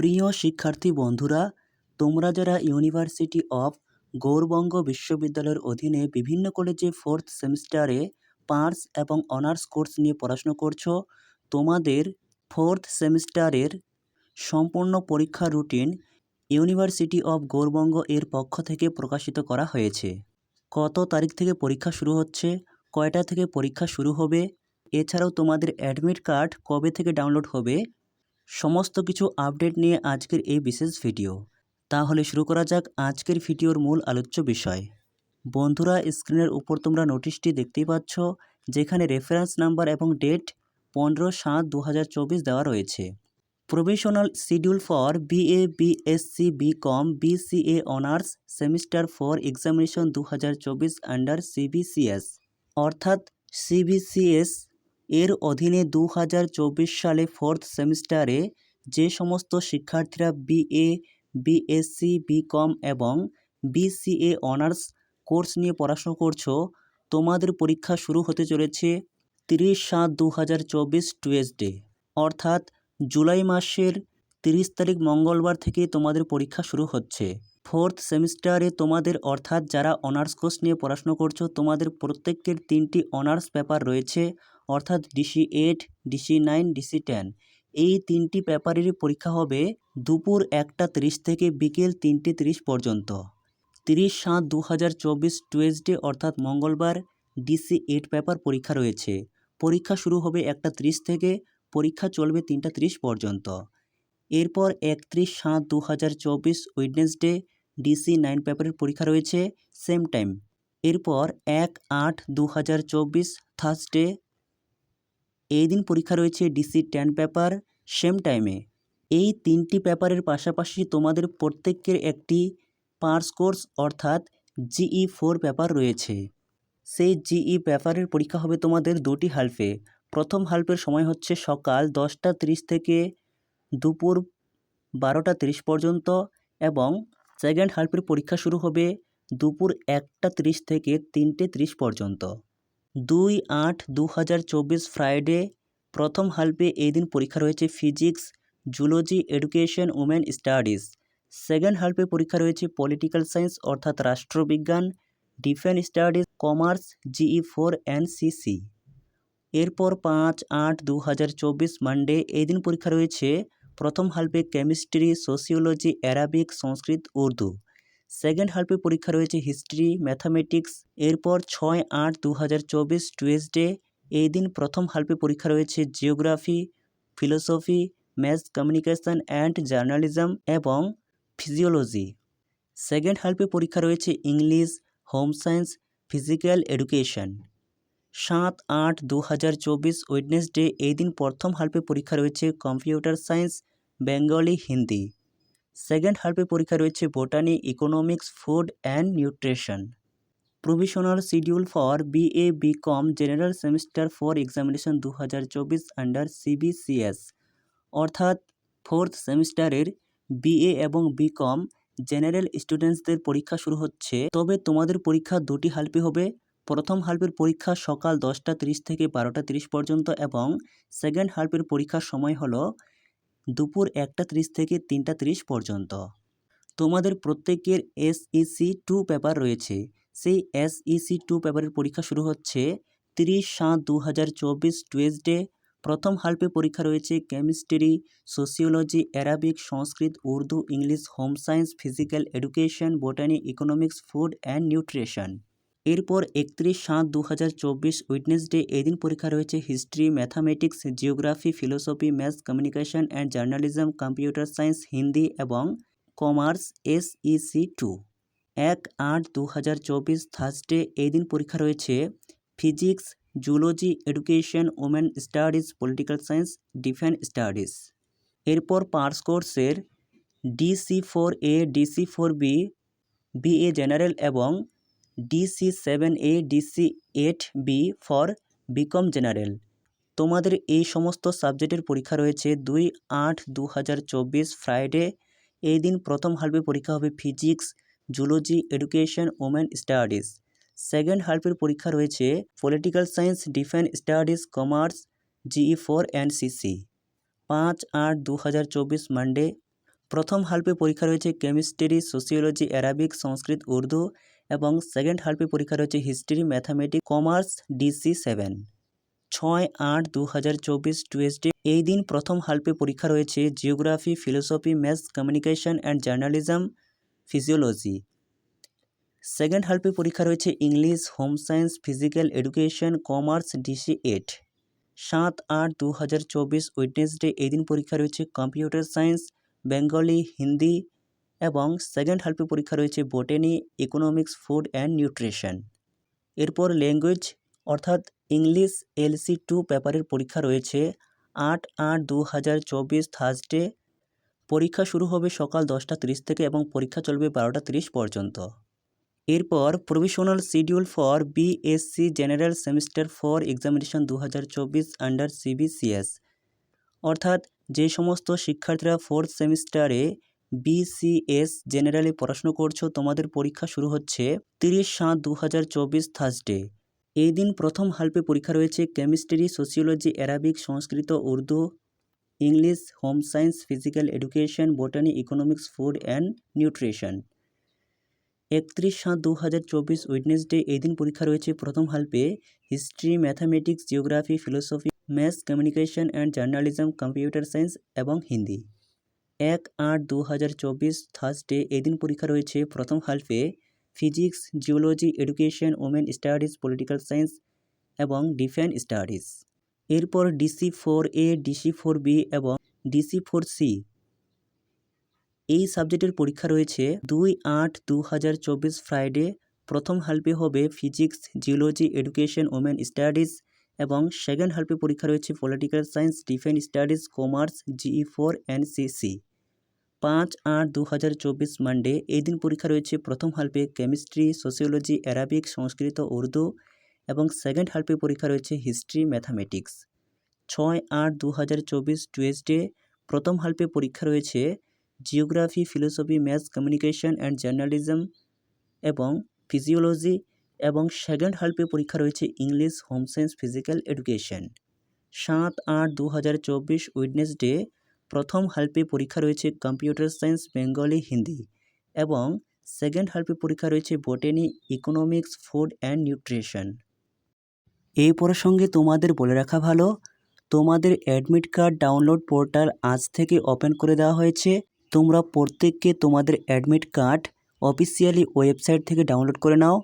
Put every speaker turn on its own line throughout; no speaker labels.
প্রিয় শিক্ষার্থী বন্ধুরা, তোমরা যারা ইউনিভার্সিটি অফ গৌরবঙ্গ বিশ্ববিদ্যালয়ের অধীনে বিভিন্ন কলেজে ফোর্থ সেমিস্টারে পার্স এবং অনার্স কোর্স নিয়ে পড়াশুনো করছ, তোমাদের ফোর্থ সেমিস্টারের সম্পূর্ণ পরীক্ষা রুটিন ইউনিভার্সিটি অফ গৌরবঙ্গ এর পক্ষ থেকে প্রকাশিত করা হয়েছে। কত তারিখ থেকে পরীক্ষা শুরু হচ্ছে, কয়টা থেকে পরীক্ষা শুরু হবে, এছাড়াও তোমাদের অ্যাডমিট কার্ড কবে থেকে ডাউনলোড হবে সমস্ত কিছু আপডেট নিয়ে আজকের এই বিশেষ ভিডিও। তাহলে শুরু করা যাক আজকের ভিডিওর মূল আলোচ্য বিষয়। বন্ধুরা, স্ক্রিনের উপর তোমরা নোটিশটি দেখতেই পাচ্ছ, যেখানে রেফারেন্স নাম্বার এবং ডেট পনেরো সাত দু দেওয়া রয়েছে। Provisional schedule for BA BSc BCom BCA honours semester for examination দু হাজার চব্বিশ আন্ডার সিবিসিএস অর্থাৎ সিবিসিএস এর অধীনে দু হাজার চব্বিশ সালে ফোর্থ সেমিস্টারে যে সমস্ত শিক্ষার্থীরা বিএ, বিএসসি, বিকম এবং বিসিএ অনার্স কোর্স নিয়ে পড়াশুনো করছ, তোমাদের পরীক্ষা শুরু হতে চলেছে তিরিশ সাত দু হাজার চব্বিশ টুয়েসডে। অর্থাৎ জুলাই মাসের তিরিশ তারিখ মঙ্গলবার থেকে তোমাদের পরীক্ষা শুরু হচ্ছে। ফোর্থ সেমিস্টারে তোমাদের, অর্থাৎ যারা অনার্স কোর্স নিয়ে পড়াশুনো করছ, তোমাদের প্রত্যেকের তিনটি অনার্স পেপার রয়েছে। অর্থাৎ DC eight, DC nine, DC ten. এই তিনটি পেপারেরই পরীক্ষা হবে দুপুর একটা তিরিশ থেকে বিকেল তিনটে তিরিশ পর্যন্ত। তিরিশ সাত দু হাজার চব্বিশ টুয়েসডে অর্থাৎ মঙ্গলবার ডিসি এইট পেপার পরীক্ষা রয়েছে। পরীক্ষা শুরু হবে একটা তিরিশ থেকে, পরীক্ষা চলবে তিনটা তিরিশ পর্যন্ত। এরপর একত্রিশ সাত দু হাজার চব্বিশ উইডনেসডে ডিসি নাইন পেপারের পরীক্ষা রয়েছে, সেম টাইম। এরপর এক আট দু হাজার চব্বিশ থার্সডে এই দিন পরীক্ষা রয়েছে ডিসি টেন পেপার সেম টাইমে এই তিনটি পেপারের পাশাপাশি তোমাদের প্রত্যেকের একটি পার্স কোর্স অর্থাৎ জিই ফোর পেপার রয়েছে। সেই জিই পেপারের পরীক্ষা হবে তোমাদের দুটি হালফে প্রথম হালফের সময় হচ্ছে সকাল দশটা তিরিশ থেকে দুপুর বারোটা তিরিশ পর্যন্ত এবং সেকেন্ড হালফের পরীক্ষা শুরু হবে দুপুর একটা তিরিশ থেকে তিনটে তিরিশ পর্যন্ত। দুই আট দু হাজার চব্বিশ ফ্রাইডে প্রথম হালফে এই দিন পরীক্ষা রয়েছে physics, zoology, education women studies. Second হালফে পরীক্ষা রয়েছে পলিটিক্যাল সায়েন্স অর্থাৎ রাষ্ট্রবিজ্ঞান, defence studies, commerce, GE four and CC এরপর পাঁচ আট দু হাজার চব্বিশ মানডে এই দিন পরীক্ষা রয়েছে প্রথম হালফে chemistry, sociology, Arabic, Sanskrit, Urdu. Second হালফে পরীক্ষা রয়েছে হিস্ট্রি, ম্যাথামেটিক্স। এরপর ছয় আট দু হাজার চব্বিশ টুয়েসডে এই দিন প্রথম হালফে পরীক্ষা রয়েছে geography, philosophy, maths, communication and journalism এবং ফিজিওলজি। সেকেন্ড হালফে পরীক্ষা রয়েছে English, home science, physical education. সাত আট দু হাজার চব্বিশ ওয়েডনেসডে এই দিন প্রথম হালফে পরীক্ষা রয়েছে computer science, Bengali Hindi. Second হালফে পরীক্ষা রয়েছে botany economics food and nutrition provisional schedule for BA BCom general semester for examination দু হাজার চব্বিশ আন্ডার সিবিসিএস অর্থাৎ ফোর্থ সেমিস্টারের বিএ এবং বিকম জেনারেল স্টুডেন্টসদের পরীক্ষা শুরু হচ্ছে। তবে তোমাদের পরীক্ষা দুটি হালফে হবে। প্রথম হালফের পরীক্ষা সকাল দশটা তিরিশ থেকে বারোটা তিরিশ পর্যন্ত এবং সেকেন্ড হালফের পরীক্ষার সময় হলো দুপুর একটা ত্রিশ থেকে তিনটা তিরিশ পর্যন্ত। তোমাদের প্রত্যেকের এসইসি টু পেপার রয়েছে। সেই এসইসি টু পেপারের পরীক্ষা শুরু হচ্ছে তিরিশ সাত দু হাজার চব্বিশ টুয়েসডে প্রথম হালফে পরীক্ষা রয়েছে chemistry sociology Arabic Sanskrit Urdu English home science physical education botany economics food and nutrition এরপর একত্রিশ সাত দু হাজার চব্বিশ উইটনেসডে এদিন পরীক্ষা রয়েছে history, mathematics, geography, philosophy, maths, communication and journalism, computer science, Hindi এবং কমার্স, এসইসি টু। এক আট দু হাজার চব্বিশ থার্সডে এই দিন পরীক্ষা রয়েছে physics zoology education, women studies, political science, defence studies. এরপর পার্স কোর্সের DC four A, DC four B, BA general এবং DC seven A DC eight B for BCom general তোমাদের এই সমস্ত সাবজেক্টের পরীক্ষা রয়েছে দুই আট দু হাজার চব্বিশ ফ্রাইডে এই দিন প্রথম হালফে পরীক্ষা হবে physics zoology education women studies second হালফের পরীক্ষা রয়েছে political science defence studies commerce GE four and CC পাঁচ আট দু হাজার চব্বিশ মানডে প্রথম হাল্পে পরীক্ষা রয়েছে chemistry sociology Arabic Sanskrit Urdu এবং সেকেন্ড হাল্পে পরীক্ষা রয়েছে history mathematics commerce DC seven ছয় আট দু হাজার চব্বিশ টুয়েসডে এই দিন প্রথম হাল্পে পরীক্ষা রয়েছে geography philosophy maths communication and journalism physiology second হাল্পে পরীক্ষা রয়েছে English home science physical education commerce DC eight সাত আট দু হাজার চব্বিশ ওয়েডনেসডে এই দিন পরীক্ষা রয়েছে কম্পিউটার সায়েন্স বেঙ্গলি হিন্দি এবং সেকেন্ড হাল্পে পরীক্ষা রয়েছে botany economics food and nutrition এরপর ল্যাঙ্গুয়েজ অর্থাৎ ইংলিশ এলসি টু পেপারের পরীক্ষা রয়েছে আট আট দু হাজার চব্বিশ থার্সডে পরীক্ষা শুরু হবে সকাল দশটা তিরিশ থেকে এবং পরীক্ষা চলবে বারোটা তিরিশ পর্যন্ত। এরপর provisional schedule for BSc general semester for examination দু হাজার চব্বিশ আন্ডার সিবিসিএস অর্থাৎ যে সমস্ত শিক্ষার্থীরা ফোর্থ সেমিস্টারে বিসিএস জেনারেলে পড়াশুনো করছ, তোমাদের পরীক্ষা শুরু হচ্ছে তিরিশ সাত দু হাজার চব্বিশ থার্সডে এই দিন প্রথম হাল্পে পরীক্ষা রয়েছে chemistry sociology Arabic Sanskrit Urdu English home science physical education botany economics food and nutrition একত্রিশ সাত দু হাজার চব্বিশ উইডনেসডে এই দিন পরীক্ষা রয়েছে প্রথম হাল্পে history mathematics geography philosophy maths communication and journalism computer science এবং হিন্দি এক আট দু হাজার চব্বিশ থার্সডে এই দিন পরীক্ষা রয়েছে প্রথম হালফে physics geology education women studies political science এবং ডিফেন্স স্টাডিজ এরপর DC four A DC four B এবং ডিসি ফোর সি এই সাবজেক্টের পরীক্ষা রয়েছে দুই আট দু হাজার চব্বিশ ফ্রাইডে প্রথম হাল্পে হবে physics geology education women studies এবং সেকেন্ড হাল্পে পরীক্ষা রয়েছে political science defence studies commerce GE four and C CC পাঁচ আট দু হাজার চব্বিশ মানডে এই দিন পরীক্ষা রয়েছে প্রথম হাল্পে chemistry, sociology, Arabic, Sanskrit, Urdu এবং সেকেন্ড হাল্পে পরীক্ষা রয়েছে হিস্ট্রি, ম্যাথামেটিক্স। ছয় আট দু হাজার চব্বিশ টুয়েসডে প্রথম হাল্পে পরীক্ষা রয়েছে geography, philosophy, maths, communication and journalism এবং ফিজিওলজি এবং সেকেন্ড হাল্পে পরীক্ষা রয়েছে English, home science, physical education. সাত আট দু হাজার চব্বিশ উইডনেসডে প্রথম হাল্পে পরীক্ষা রয়েছে কম্পিউটার সায়েন্স, বেঙ্গলি, হিন্দি এবং সেকেন্ড হাল্পে পরীক্ষা রয়েছে botany, economics, food and nutrition. এই প্রসঙ্গে তোমাদের বলে রাখা ভালো, তোমাদের অ্যাডমিট কার্ড ডাউনলোড পোর্টাল আজ থেকে ওপেন করে দেওয়া হয়েছে। তোমরা প্রত্যেককে তোমাদের অ্যাডমিট কার্ড অফিসিয়ালি ওয়েবসাইট থেকে ডাউনলোড করে নাও।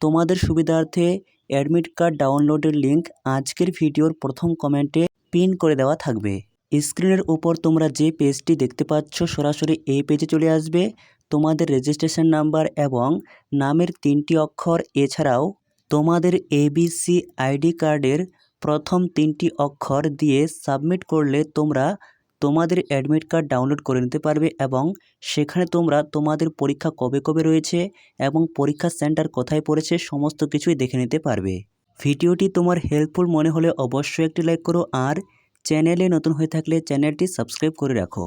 তোমাদের সুবিধার্থে অ্যাডমিট কার্ড ডাউনলোডের লিঙ্ক আজকের ভিডিওর প্রথম কমেন্টে পিন করে দেওয়া থাকবে। স্ক্রিনের উপর তোমরা যে পেজটি দেখতে পাচ্ছ, সরাসরি এই পেজে চলে আসবে। তোমাদের রেজিস্ট্রেশন নাম্বার এবং নামের তিনটি অক্ষর, এছাড়াও তোমাদের এবিসি আইডি কার্ডের প্রথম তিনটি অক্ষর দিয়ে সাবমিট করলে তোমরা তোমাদের অ্যাডমিট কার্ড ডাউনলোড করে নিতে পারবে এবং সেখানে তোমরা তোমাদের পরীক্ষা কবে কবে রয়েছে এবং পরীক্ষা সেন্টার কোথায় পড়েছে সমস্ত কিছুই দেখে নিতে পারবে। ভিডিওটি তোমার হেল্পফুল মনে হলে অবশ্যই একটি লাইক করো আর চ্যানেলে নতুন হয়ে থাকলে চ্যানেলটি সাবস্ক্রাইব করে রাখো